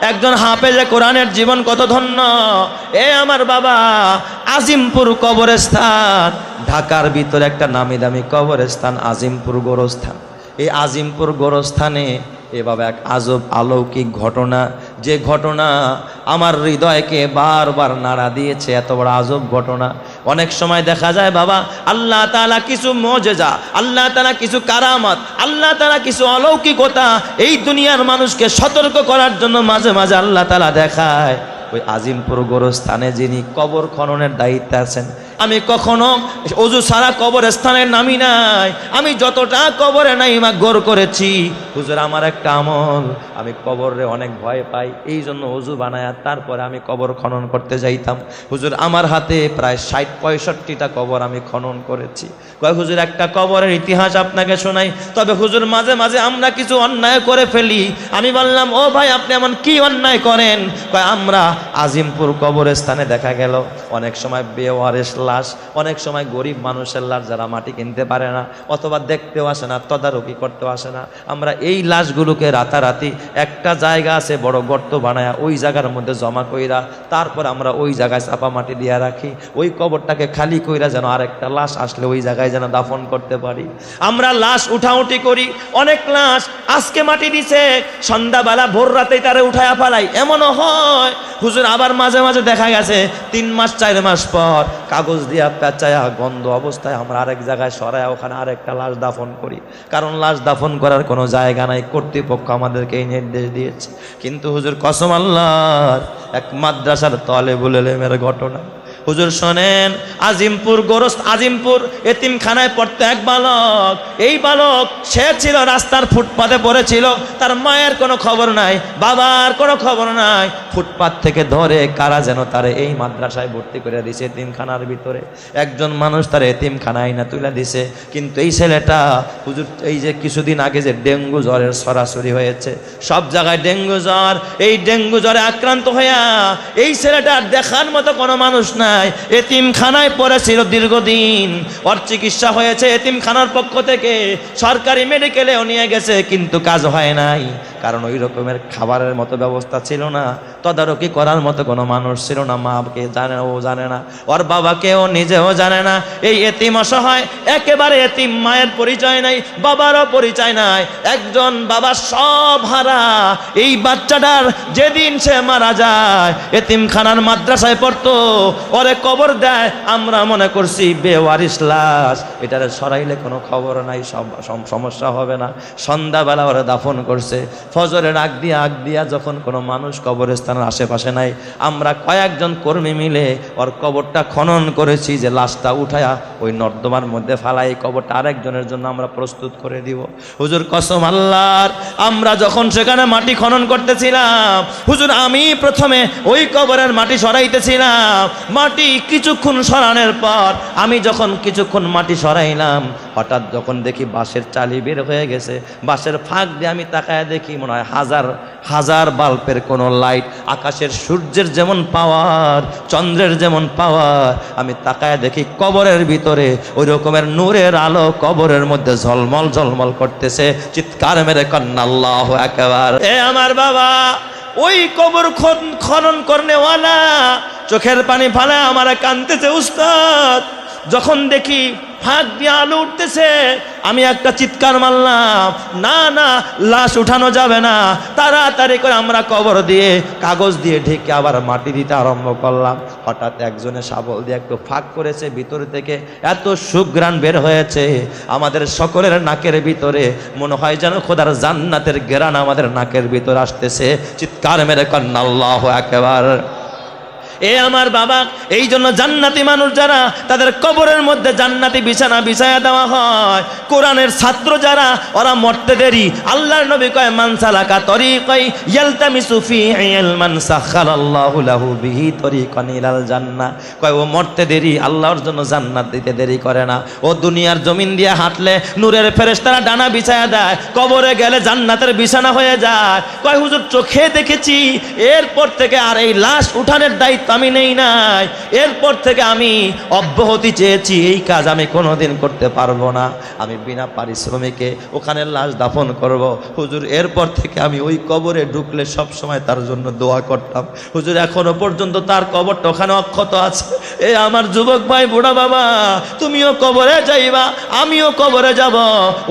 একজন হাফেজে কোরআনের জীবন কত ধন্য। এ আমার বাবা, আজিমপুর কবরস্থান। ঢাকার ভিতরে একটা নামি দামি কবরস্থান, আজিমপুর গোরস্থান। এই আজিমপুর গোরস্থানে এভাবে এক আজব অলৌকিক ঘটনা, যে ঘটনা আমার হৃদয়কে বারবার নাড়া দিয়েছে, এত বড় আজব ঘটনা। অনেক সময় দেখা যায়, বাবা, আল্লাহ তালা কিছু মজেজা, আল্লাহ তালা কিছু কারামত, আল্লাহ তালা কিছু অলৌকিকতা এই দুনিয়ার মানুষকে সতর্ক করার জন্য মাঝে মাঝে আল্লাহ তালা দেখায়। ওই আজিমপুর গোরস্থানে যিনি কবর খননের দায়িত্বে আছেন আমি কখনো অজু সারা কবরস্থানে নামি নাই। আমি যতটা কবরে নাই মা গোর করেছি, হুজুর, আমার একটা আমল। আমি কবরে অনেক ভয় পাই এই জন্য অজু বানায় তারপরে আমি কবর খনন করতে যাইতাম। হুজুর, আমার হাতে প্রায় ষাট, পঁয়ষট্টিটা কবর আমি খনন করেছি। কয়, হুজুর, একটা কবরের ইতিহাস আপনাকে শোনাই। তবে হুজুর, মাঝে মাঝে আমরা কিছু অন্যায় করে ফেলি। আমি বললাম, ও ভাই, আপনি এমন কি অন্যায় করেন? কয়, আমরা আজিমপুর কবরস্থানে দেখা গেল, অনেক সময় বেওয়ারেস লাশ, অনেক সময় গরিব মানুষের লাশ যারা মাটি কিনতে পারে না, অথবা দেখতেও আসে না, তদারকি করতেও আসে না। আমরা এই লাশগুলোকে রাতারাতি একটা জায়গা আছে বড় গর্ত বানায় ওই জায়গার মধ্যে জমা কইরা, তারপর আমরা ওই জায়গায় চাপা মাটি দিয়ে রাখি। ওই কবরটাকে খালি কইরা যেন আরেকটা লাশ আসলে ওই জায়গায় যেন দাফন করতে পারি। আমরা লাশ উঠাউঠি করি, অনেক লাশ আজকে মাটি দিছে, সন্ধ্যাবেলা ভোর রাতেই তারা উঠায়া ফেলাই। এমনও হয়, হুজুর আবার মাঝে মাঝে দেখা গেছে, তিন মাস, চার মাস পর কাগজ দিয়া পেঁচায়া গন্ধ অবস্থায় আমরা আরেক জায়গায় সরায় ওখানে আরেকটা লাশ দাফন করি। কারণ লাশ দাফন করার কোনো জায়গা নাই, কর্তৃপক্ষ আমাদেরকে এই নির্দেশ দিয়েছে। কিন্তু হুজুর কসম আল্লাহ এক মাদ্রাসার তলে বলে মেয়ের ঘটনা। হুজুর শোনেন, আজিমপুর গোরস আজিমপুর এতিমখানায় পড়তো এক বালক। এই বালক, সে ছিল রাস্তার ফুটপাতে পড়েছিল, তার মায়ের কোনো খবর নাই, বাবার কোনো খবর নাই। ফুটপাত থেকে ধরে কারা যেন তারে এই মাদ্রাসায় ভর্তি করে দিছে এতিমখানার ভিতরে। একজন মানুষ তার এতিমখানায় না তুলে দিছে। কিন্তু এই ছেলেটা, হুজুর, এই যে কিছুদিন আগে যে ডেঙ্গু জ্বরের সরাসরি হয়েছে, সব জায়গায় ডেঙ্গু জ্বর। এই ডেঙ্গু জ্বরে আক্রান্ত হইয়া এই ছেলেটার দেখার মতো কোনো মানুষ নাই এতিমখানায় পড়েছিল দীর্ঘদিন। ওর চিকিৎসা হয়েছে এতিমখানার পক্ষ থেকে। সরকারি মেডিকেলেও নিয়ে গেছে, কিন্তু কাজ হয় নাই। কারণ ওই রকমের খাবারের মতো ব্যবস্থা ছিল না। তদারকি করার মতো কোনো মানুষ ছিল না মাকে জানে, ও জানে না, ওর বাবাকেও নিজেও জানে না। এই এতিম অসহায়, একেবারে এতিম মায়ের পরিচয় নাই, বাবারও পরিচয় নাই। একজন বাবা সব হারা। এই বাচ্চাটার যেদিন সে মারা যায়, এতিমখানার মাদ্রাসায় পড়তো, ওরে কবর দেয়, আমরা মনে করছি বেওয়ারিস লাশ। এটারে সরাইলে কোনো খবর নাই সম- সম- সমস্যা হবে না। সন্ধ্যাবেলা ওরা দাফন করছে। ফজরের আগ দিয়ে আগ দিয়া যখন কোনো মানুষ কবরস্থানের আশেপাশে নাই, আমরা কয়েকজন কর্মী মিলে ওর কবরটা খনন করেছি যে লাশটা উঠায়া ওই নর্দমার মধ্যে ফালাই, কবরটা আরেকজনের জন্য আমরা প্রস্তুত করে দিব। হুজুর কসম আল্লাহর, আমরা যখন সেখানে মাটি খনন করতেছিলাম, হুজুর আমি প্রথমে ওই কবরের মাটি সরাইতেছিলাম, মাটি কিছুক্ষণ সরানোর পর আমি যখন কিছুক্ষণ মাটি সরাইলাম হঠাৎ যখন দেখি বাঁশের চালি বের হয়ে গেছে, বাঁশের ফাঁক দিয়ে আমি তাকায় দেখি মনে হয় হাজার হাজার বাল্বের কোনো লাইট, আকাশের সূর্যের যেমন পাওয়ার, চন্দ্রের যেমন পাওয়ার। আমি তাকায় দেখি কবরের ভিতরে, ওই রকমের নূরের আলো কবরের মধ্যে ঝলমল ঝলমল করতেছে। চিৎকার মেরে কন্যা আল্লাহ একেবারে এ আমার বাবা, ওই কবর খন- খনন করনেওয়ালা, চোখের পানি ফালা আমার কানতেছে উস্তাদ। যখন দেখি ফাঁক দিয়ে আলো উঠতেছে, আমি একটা চিৎকার মারলাম, না না, লাশ উঠানো যাবে না। তাড়াতাড়ি করে আমরা কবর দিয়ে কাগজ দিয়ে ঢেকে আবার মাটি দিতে আরম্ভ করলাম। হঠাৎ একজনে শাবল দিয়ে একটু ফাঁক করেছে, ভিতর থেকে এত সুগ্রাণ বের হয়েছে। আমাদের সকলের নাকের ভিতরে মনে হয় যেন খোদার জান্নাতের গেরান আমাদের নাকের ভিতরে আসতেছে। চিৎকার মেরে আল্লাহ একেবারে এ আমার বাবা, এই জন্য জান্নাতি মানুষ যারা, তাদের কবরের মধ্যে জান্নাতি বিছানা বিছায়া দেওয়া হয়। কোরআনের ছাত্র যারা, ওরা মরতে দেরি। আল্লাহর নবী কয় মানসালাকা তরিকাই ইয়ালতামিসু ফি ইলমান সাখালাল্লাহু লাহু বিহি তরিকান ইলাল জান্নাহ কয়, ও মরতে দেরি, আল্লাহর জন্য জান্নাত দিতে দেরি করে না। ও দুনিয়ার জমিন দিয়ে হাঁটলে নূরের ফেরেশতারা ডানা বিছায়া দেয়। কবরে গেলে জান্নাতের বিছানা হয়ে যায়। কয়, হুজুর, চোখে দেখেছি। এরপর থেকে আর এই লাশ উঠানের দায়িত্ব আমি নেই নাই। এরপর থেকে আমি অব্যাহতি চেয়েছি, এই কাজ আমি কোনোদিন করতে পারব না। আমি বিনা পারিশ্রমিকে ওখানে লাশ দাফন করব। হুজুর, এরপর থেকে আমি ওই কবরে ঢুকলে সব সময় তার জন্য দোয়া করতাম। হুজুর, এখনও পর্যন্ত তার কবরটা ওখানে অক্ষত আছে। এ আমার যুবক ভাই, বুড়া বাবা, তুমিও কবরে যাইবা, আমিও কবরে যাব।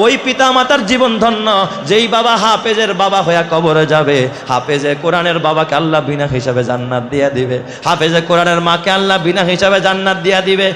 ওই পিতা মাতার জীবন ধন্য, যেই বাবা হাফেজের বাবা হইয়া কবরে যাবে, হাফেজে কোরআনের বাবাকে আল্লাহ বিনা হিসাবে জান্নাত দিয়া দিবে। হাফেজে কোরআনের মাকে আল্লাহ বিনা হিসাবে জান্নাত দিয়া দিবে।